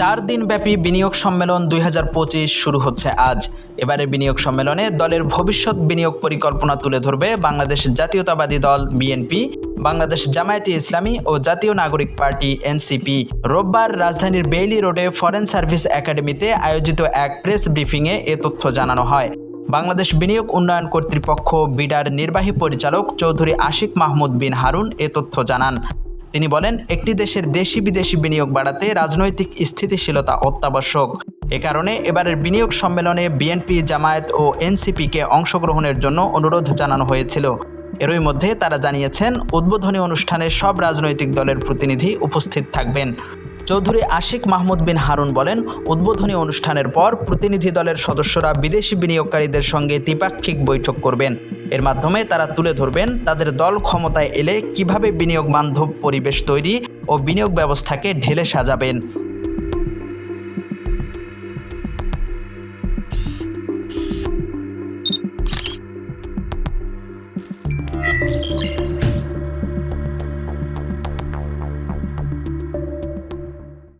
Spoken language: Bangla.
চার দিনব্যাপী বিনিয়োগ সম্মেলন দুই হাজার পঁচিশ শুরু হচ্ছে আজ। এবারে বিনিয়োগ সম্মেলনে দলের ভবিষ্যৎ বিনিয়োগ পরিকল্পনা তুলে ধরবে বাংলাদেশ জাতীয়তাবাদী দল বিএনপি, বাংলাদেশ জামায়াতে ইসলামী ও জাতীয় নাগরিক পার্টি এনসিপি। রোববার রাজধানীর বেইলি রোডে ফরেন সার্ভিস একাডেমিতে আয়োজিত এক প্রেস ব্রিফিংয়ে এ তথ্য জানানো হয়। বাংলাদেশ বিনিয়োগ উন্নয়ন কর্তৃপক্ষ বিডার নির্বাহী পরিচালক চৌধুরী আশিক মাহমুদ বিন হারুন এ তথ্য জানান। তিনি বলেন, একটি দেশের দেশি বিদেশি বিনিয়োগ বাড়াতে রাজনৈতিক স্থিতিশীলতা অত্যাবশ্যক। এ কারণে এবারের বিনিয়োগ সম্মেলনে বিএনপি, জামায়াত ও এনসিপিকে অংশগ্রহণের জন্য অনুরোধ জানানো হয়েছিল। এরই মধ্যে তারা জানিয়েছেন, উদ্বোধনী অনুষ্ঠানে সব রাজনৈতিক দলের প্রতিনিধি উপস্থিত থাকবেন। চৌধুরী আশিক মাহমুদ বিন হারুন বলেন, উদ্বোধনী অনুষ্ঠানের পর প্রতিনিধি দলের সদস্যরা বিদেশি বিনিয়োগকারীদের সঙ্গে দ্বিপাক্ষিক বৈঠক করবেন। এর মাধ্যমে তারা তুলে ধরবেন তাদের দল ক্ষমতায় এলে কীভাবে বিনিয়োগ বান্ধব পরিবেশ তৈরি ও বিনিয়োগ ব্যবস্থাকে ঢেলে সাজাবেন।